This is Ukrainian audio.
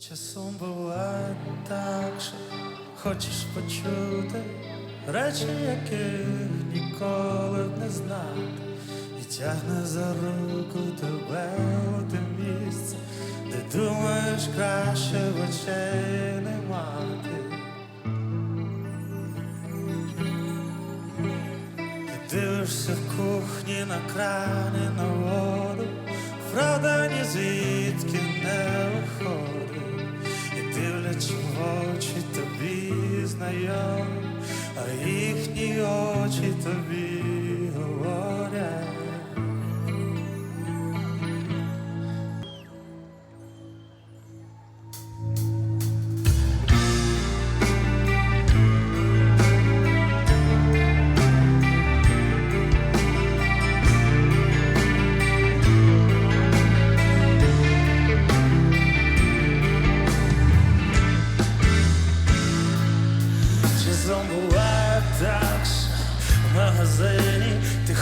Часом буває так, що хочеш почути речі, яких ніколи б не знати, і тягне за руку тебе у те місце, де думаєш краще в очей не мати. Ти дивишся в кухні на крані на воду, правда ні звідки знайомі, а їхні очі тобі Часом буває так, в магазині. Ти